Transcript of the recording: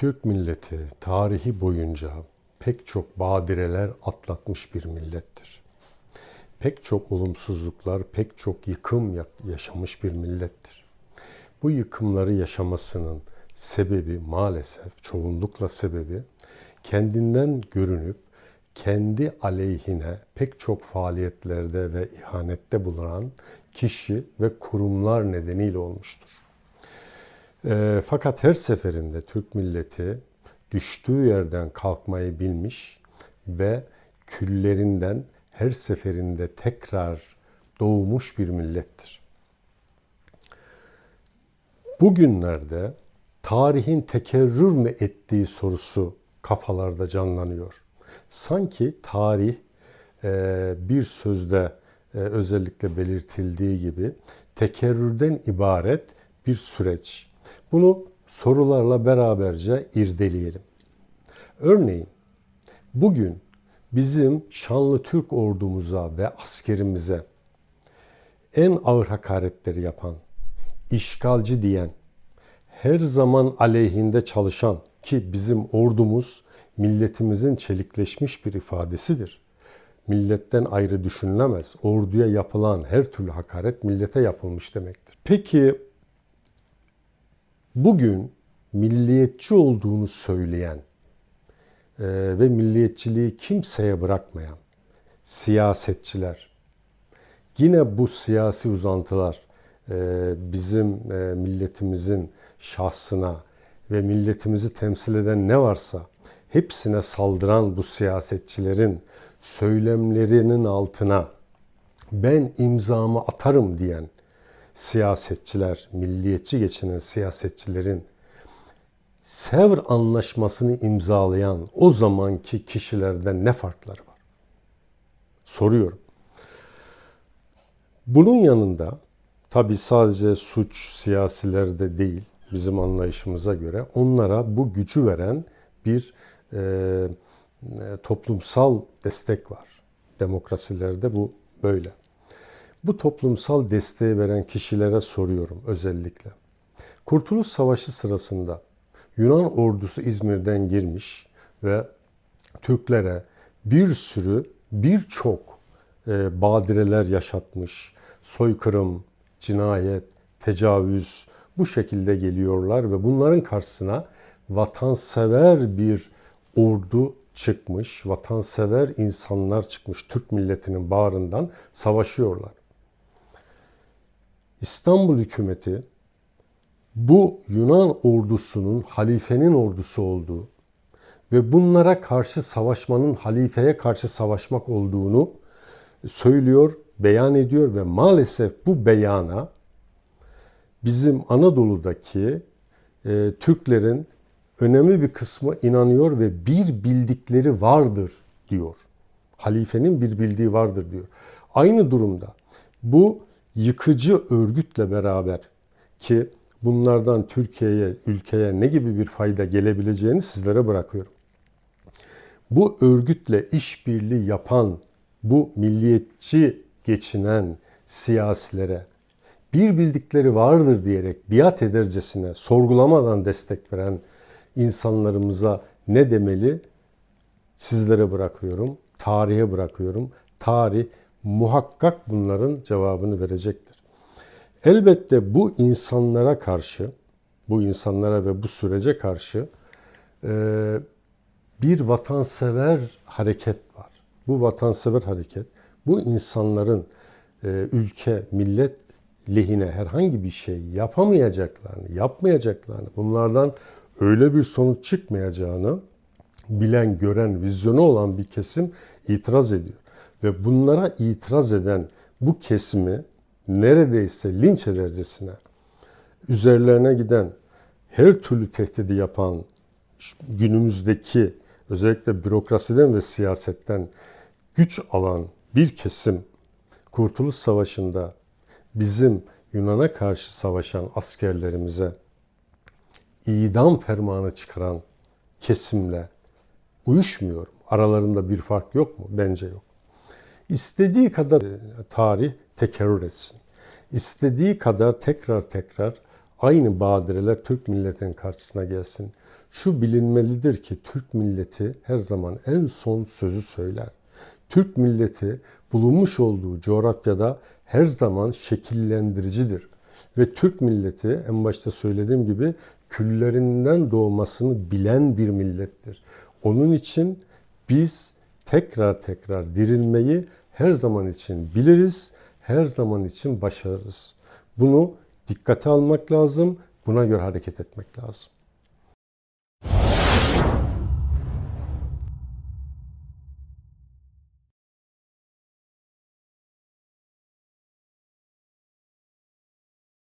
Türk milleti tarihi boyunca pek çok badireler atlatmış bir millettir. Pek çok olumsuzluklar, pek çok yıkım ya- yaşamış bir millettir. Bu yıkımları yaşamasının sebebi maalesef çoğunlukla sebebi kendinden görünüp kendi aleyhine pek çok faaliyetlerde ve ihanette bulunan kişi ve kurumlar nedeniyle olmuştur. E, fakat her seferinde Türk milleti düştüğü yerden kalkmayı bilmiş ve küllerinden her seferinde tekrar doğmuş bir millettir. Bugünlerde tarihin tekerrür mü ettiği sorusu kafalarda canlanıyor. Sanki tarih e, bir sözde e, özellikle belirtildiği gibi tekerrürden ibaret bir süreç. Bunu sorularla beraberce irdeleyelim. Örneğin bugün bizim şanlı Türk ordumuza ve askerimize en ağır hakaretleri yapan, işgalci diyen, her zaman aleyhinde çalışan ki bizim ordumuz milletimizin çelikleşmiş bir ifadesidir. Milletten ayrı düşünülemez. Orduya yapılan her türlü hakaret millete yapılmış demektir. Peki bugün milliyetçi olduğunu söyleyen e, ve milliyetçiliği kimseye bırakmayan siyasetçiler, yine bu siyasi uzantılar e, bizim e, milletimizin şahsına ve milletimizi temsil eden ne varsa hepsine saldıran bu siyasetçilerin söylemlerinin altına ben imzamı atarım diyen siyasetçiler, milliyetçi geçinen siyasetçilerin Sevr anlaşmasını imzalayan o zamanki kişilerden ne farkları var? Soruyorum. Bunun yanında tabi sadece suç siyasilerde değil bizim anlayışımıza göre onlara bu gücü veren bir e, e, toplumsal destek var. Demokrasilerde bu böyle. Bu toplumsal desteği veren kişilere soruyorum özellikle. Kurtuluş Savaşı sırasında Yunan ordusu İzmir'den girmiş ve Türklere bir sürü birçok e, badireler yaşatmış. Soykırım, cinayet, tecavüz bu şekilde geliyorlar ve bunların karşısına vatansever bir ordu çıkmış, vatansever insanlar çıkmış Türk milletinin bağrından savaşıyorlar. İstanbul hükümeti bu Yunan ordusunun halifenin ordusu olduğu ve bunlara karşı savaşmanın halifeye karşı savaşmak olduğunu söylüyor, beyan ediyor ve maalesef bu beyana bizim Anadolu'daki e, Türklerin önemli bir kısmı inanıyor ve bir bildikleri vardır diyor. Halifenin bir bildiği vardır diyor. Aynı durumda bu yıkıcı örgütle beraber ki bunlardan Türkiye'ye, ülkeye ne gibi bir fayda gelebileceğini sizlere bırakıyorum. Bu örgütle işbirliği yapan, bu milliyetçi geçinen siyasilere bir bildikleri vardır diyerek biat edercesine sorgulamadan destek veren insanlarımıza ne demeli? Sizlere bırakıyorum, tarihe bırakıyorum. Tarih muhakkak bunların cevabını verecektir. Elbette bu insanlara karşı, bu insanlara ve bu sürece karşı e, bir vatansever hareket var. Bu vatansever hareket, bu insanların e, ülke, millet lehine herhangi bir şey yapamayacaklarını, yapmayacaklarını, bunlardan öyle bir sonuç çıkmayacağını bilen, gören, vizyonu olan bir kesim itiraz ediyor. Ve bunlara itiraz eden bu kesimi neredeyse linç edercesine üzerlerine giden her türlü tehdidi yapan günümüzdeki özellikle bürokrasiden ve siyasetten güç alan bir kesim Kurtuluş Savaşı'nda bizim Yunan'a karşı savaşan askerlerimize idam fermanı çıkaran kesimle uyuşmuyor. Aralarında bir fark yok mu? Bence yok. İstediği kadar tarih tekerrür etsin. İstediği kadar tekrar tekrar aynı badireler Türk milletinin karşısına gelsin. Şu bilinmelidir ki Türk milleti her zaman en son sözü söyler. Türk milleti bulunmuş olduğu coğrafyada her zaman şekillendiricidir. Ve Türk milleti en başta söylediğim gibi küllerinden doğmasını bilen bir millettir. Onun için biz tekrar tekrar dirilmeyi her zaman için biliriz, her zaman için başarırız. Bunu dikkate almak lazım, buna göre hareket etmek lazım.